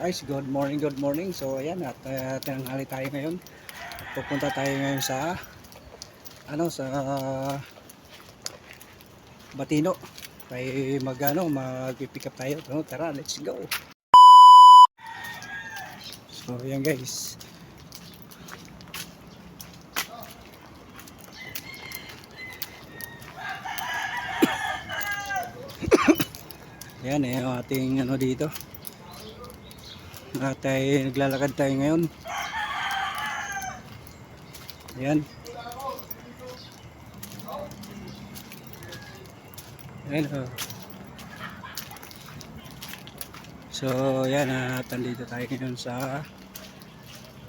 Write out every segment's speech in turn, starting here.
Guys, good morning, good morning. So ayan, at uh, tinanghali tayo ngayon. Pupunta tayo ngayon sa ano sa Batino. May mag ano, mag-pick up tayo. So, tara, let's go. So ayan guys. Yan eh, ating ano dito. At ay naglalakad tayo ngayon. Ayan. Ayan oh. So, yan at andito tayo ngayon sa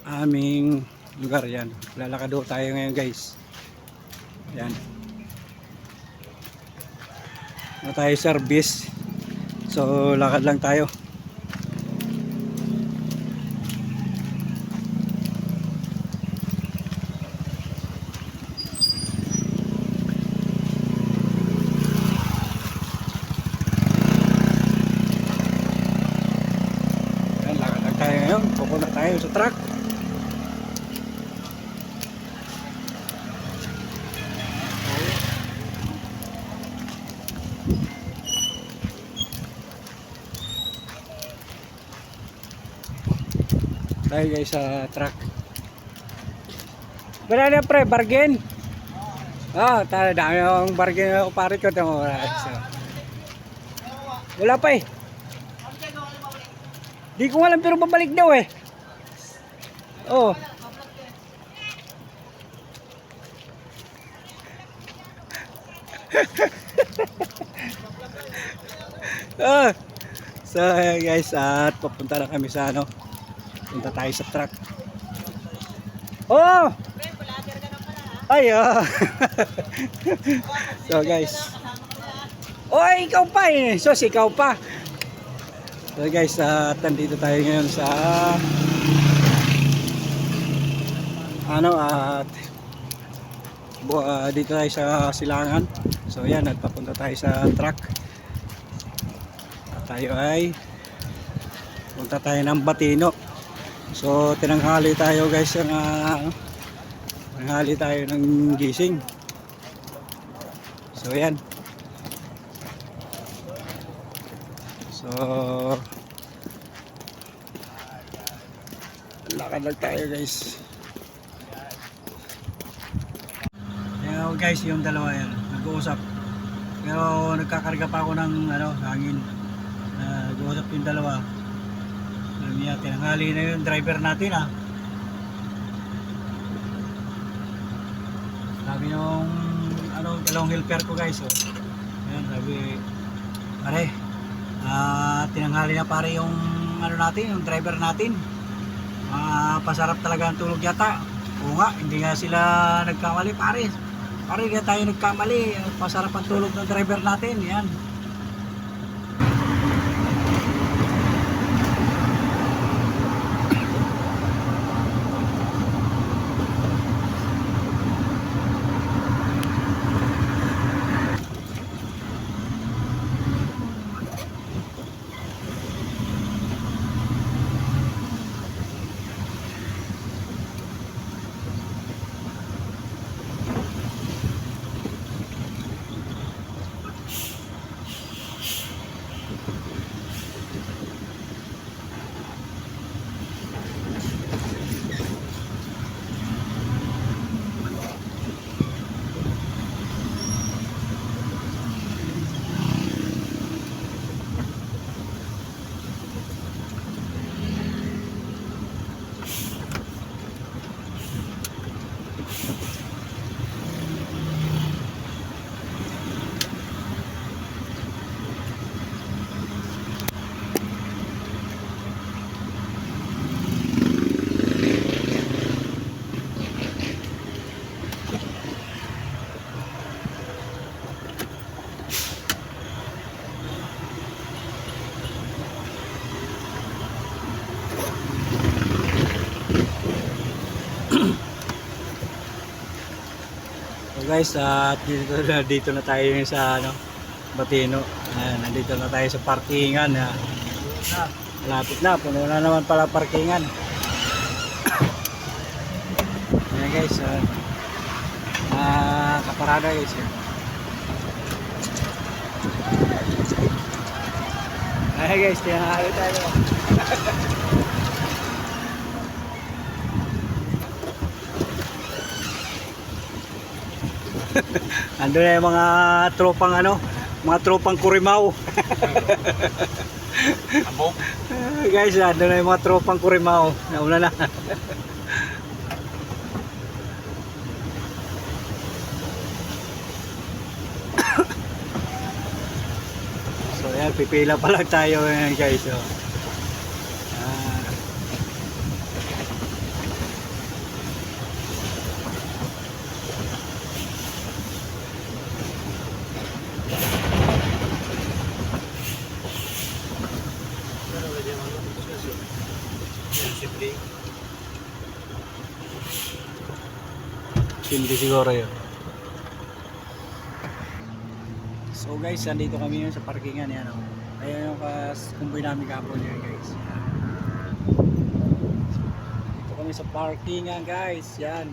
aming lugar yan. Lalakad tayo ngayon guys. Yan. Na tayo service. So, lakad lang tayo. Yan, lakad lang tayo ngayon. Pupunta tayo sa truck. Tayo guys sa truck. Wala na pre, bargain. Ah, tayo dami yung bargain ako pare ko tamo. Wala pa eh. Di ko alam pero babalik daw eh. Oh. ah. So guys, at papunta na kami sa ano. Punta tayo sa truck. Oh! Ay, ah. so guys. Oh, ikaw pa eh. So, ikaw pa. So guys, uh, nandito tayo ngayon sa ano at ah, dito tayo sa Silangan. So yan, at papunta tayo sa truck. At tayo ay punta tayo ng Batino. So tinanghali tayo guys ng uh, tinanghali tayo ng gising. So yan. So lakad lang tayo guys. Guys, yung dalawa yan, nag-uusap. Pero nagkakarga pa ako ng ano, hangin. Uh, nag-uusap yung dalawa. Alam niya, tinanghali na yung driver natin ah. Sabi yung ano, dalawang helper ko guys. Oh. Ayan, sabi, pare, ah tinanghali na pare yung ano natin, yung driver natin. Ah, pasarap talaga ang tulog yata. Oo nga, hindi nga sila nagkamali pare. Pare, nga tayo nagkamali. Pasarap ang tulog ng driver natin. Yan. Guys, at dito, dito na tayo sa ano, Batino. Ayan, nandito na tayo sa parkingan. ah. Na, Malapit na, puno na naman pala parkingan. Ayan guys, uh, uh, kaparada guys. eh. Ayan guys, tinanghali tayo. Ando na yung mga tropang ano, mga tropang kurimaw. Guys, ando na yung mga tropang kurimaw. Nauna na. so yan, pipila pa lang tayo ngayon guys. So. Hindi siguro yun. So guys, andito kami yun sa parkingan yan. Oh. Ayan yung kas kumboy namin kahapon yan guys. Yan. Dito kami sa parkingan guys. Yan.